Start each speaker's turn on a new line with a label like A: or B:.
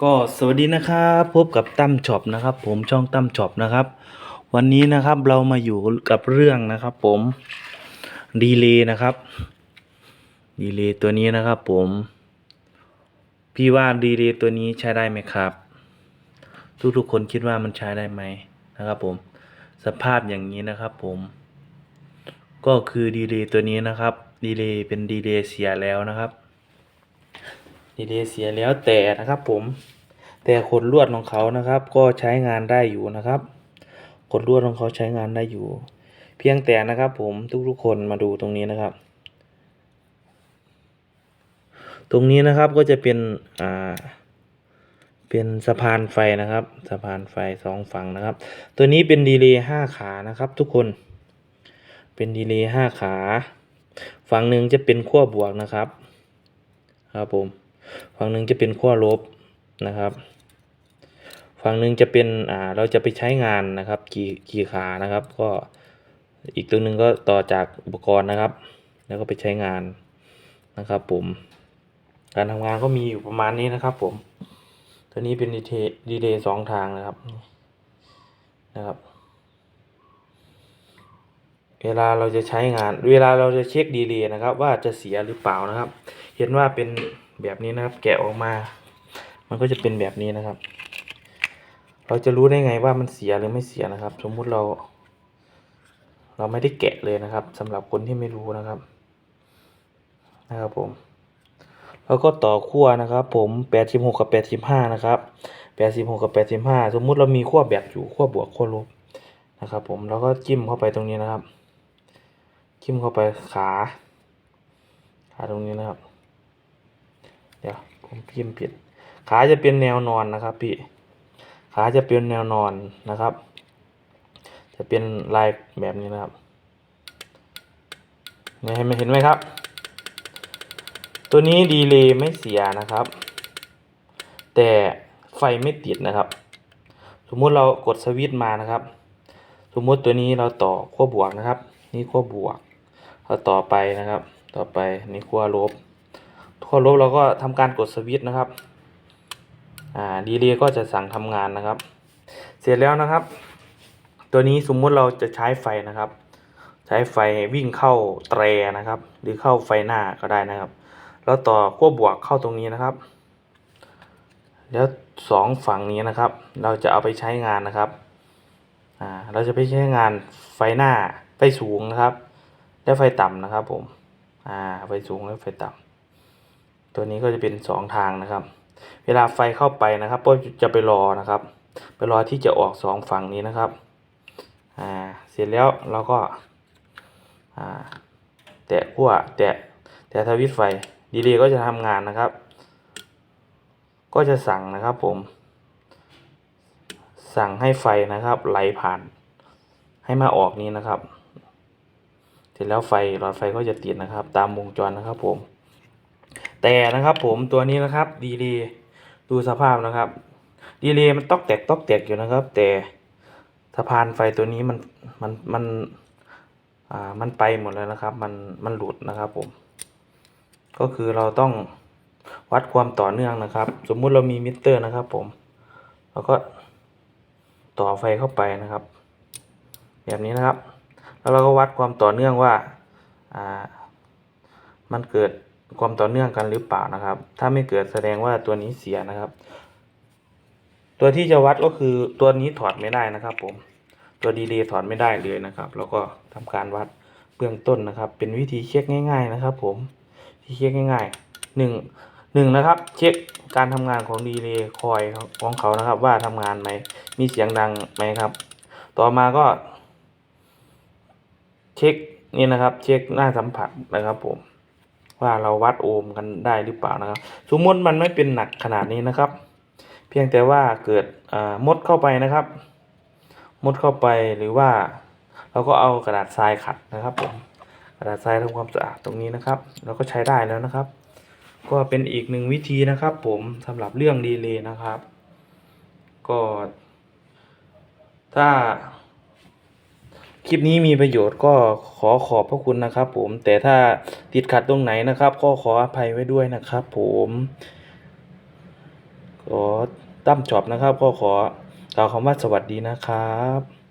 A: ก็สวัสดีนะครับพบกับตั้มช็อปนะครับ ผมช่องตั้มช็อปนะครับ วันนี้นะครับเรามาอยู่กับเรื่องนะครับ ผมดีเลย์นะครับดีเลย์ตัวนี้นะครับ ผม พี่ว่าดีเลย์ตัวนี้ใช้ได้ไหมครับ ทุกๆคนคิดว่ามันใช้ได้ไหมนะครับ ผมสภาพอย่างนี้นะครับ ผม ก็คือดีเลย์ตัวนี้นะครับดีเลย์เป็นดีเลย์เสียแล้วนะครับ ดีเลย์เสียแล้วแต่นะครับผม แต่ขนลวดของเขานะครับ ก็ใช้งานได้อยู่นะครับขนลวดของเขาใช้งานได้อยู่ เพียงแต่นะครับ ผมทุกๆคนมาดูตรงนี้นะครับ ตรงนี้นะครับก็จะเป็นอ่าเป็นสะพานไฟนะครับสะพานไฟสองฝั่งนะครับ ตัวนี้เป็นดีเลย์ห้าขานะครับ ทุกคน เป็นดีเลย์ห้าขา ฝั่งหนึ่งจะเป็นขั้วบวกนะครับ ครับผม ฝั่งหนึ่งจะเป็นขั้วลบนะครับ ฝั่งหนึ่งจะเป็นอ่าเราจะไปใช้งานนะครับกี่กี่ขานะครับ ก็อีกตัวหนึ่งก็ต่อจากอุปกรณ์นะครับ แล้วก็ไปใช้งานนะครับ ผมการทำงานก็มีอยู่ประมาณนี้นะครับ ผม ตัวนี้เป็นดีเทดีเลย์สองทางนะครับนะครับ เวลาเราจะใช้งาน เวลาเราจะเช็คดีเลย์นะครับ ว่าจะเสียหรือเปล่านะครับ เห็นว่าเป็น แบบนี้นะครับ แกะออกมา มันก็จะเป็นแบบนี้นะครับ เราจะรู้ได้ไงว่ามันเสียหรือไม่เสียนะครับ สมมุติเรา เราไม่ได้แกะเลยนะครับสำหรับคนที่ไม่รู้นะครับ นะครับผม แล้วก็ต่อขั้วนะครับ ผมแปดสิบหกกับแปดสิบห้านะครับแปดสิบหกกับแปดสิบห้าสมมุติเรามีขั้วแบบอยู่ขั้วบวกขั้วลบนะครับ ผมแล้วก็จิ้มเข้าไปตรงนี้นะครับจิ้มเข้าไปขา ขาตรงนี้นะครับ เดี๋ยวผมพิมพ์ผิด ขาจะเป็นแนวนอนนะครับพี่ ขาจะเป็นแนวนอนนะครับ จะเป็นลายแบบนี้นะครับเนี่ยเห็นไหมเห็นไหมครับ ตัวนี้ดีเลยไม่เสียนะครับ แต่ไฟไม่ติดนะครับ สมมุติเรากดสวิตช์มานะครับ สมมุติตัวนี้เราต่อขั้วบวกนะครับ นี่ขั้วบวกเราต่อไปนะครับ ต่อไปนี่ขั้วลบ ขั้วลบเราก็ทำการกดสวิตช์นะครับ อ่าดีเลย์ก็จะสั่งทำงานนะครับ เสร็จแล้วนะครับ ตัวนี้สมมุติเราจะใช้ไฟนะครับ ใช้ไฟวิ่งเข้าแตรนะครับ หรือเข้าไฟหน้าก็ได้นะครับ แล้วต่อขั้วบวกเข้าตรงนี้นะครับ แล้วสองฝั่งนี้นะครับ เราจะเอาไปใช้งานนะครับ อ่าเราจะไปใช้งานไฟหน้าไฟสูงนะครับ และไฟต่ำนะครับผม อ่าไฟสูงและไฟต่ำ ตัวนี้ก็จะเป็นสองทางนะครับ เวลาไฟเข้าไปนะครับก็จะไปรอนะครับ ไปรอที่จะออกสองฝั่งนี้นะครับอ่าเสร็จแล้วเราก็อ่าแตะขั้วแตะแตะทวิตไฟดีเลย์ก็จะทำงานนะครับ ก็จะสั่งนะครับผม สั่งให้ไฟนะครับ ไหลผ่าน ให้มาออกนี้นะครับ เสร็จแล้วไฟหลอดไฟก็จะติดนะครับ ตามวงจรนะครับผม แต่นะครับผมตัวนี้นะครับดีเลย์ดูสภาพนะครับ ดีเลย์มันตอกแตกตอกแตกอยู่นะครับ แต่สะพานไฟตัวนี้มันมันมันอ่ามันไปหมดแล้วนะครับ มันมันหลุดนะครับผม ก็คือเราต้องวัดความต่อเนื่องนะครับ สมมุติเรามีมิเตอร์นะครับ ผม แล้วก็ต่อไฟเข้าไปนะครับ แบบนี้นะครับ แล้วเราก็วัดความต่อเนื่องว่าอ่ามันเกิด ความต่อเนื่องกันหรือเปล่านะครับ ถ้าไม่เกิดแสดงว่าตัวนี้เสียนะครับ ตัวที่จะวัดก็คือตัวนี้ถอดไม่ได้นะครับ ผม ตัวดีเลย์ถอดไม่ได้เลยนะครับ แล้วก็ทำการวัดเบื้องต้นนะครับ เป็นวิธีเช็คง่าย ๆนะครับ ผมที่เช็คง่ายๆหนึ่งหนึ่งนะครับ เช็คการทำงานของดีเลย์คอยของเขานะครับ ว่าทำงานไหมมีเสียงดังไหมครับ ต่อมาก็ เช็คนี่นะครับ เช็คหน้าสัมผัสนะครับผม ว่าเราวัดโอห์มกันได้หรือเปล่านะครับ สมมติมันไม่เป็นหนักขนาดนี้นะครับ เพียงแต่ว่าเกิดมดเข้าไปนะครับ มดเข้าไปหรือว่า เราก็เอากระดาษทรายขัดนะครับผมกระดาษทรายทำความสะอาดตรงนี้นะครับ เราก็ใช้ได้แล้วนะครับ ก็เป็นอีกหนึ่งวิธีนะครับ ผมสำหรับเรื่องดีเลย์นะครับ ก็ถ้า ลิปนี้มีประโยชน์ก็ขอขอบพระคุณนะครับ ผมแต่ถ้าติดขัดตรงไหนนะครับ ก็ขออภัยไว้ด้วยนะครับ ผมขอตั้มจอบนะครับ ก็ขอกล่าวคำว่าสวัสดีนะครับ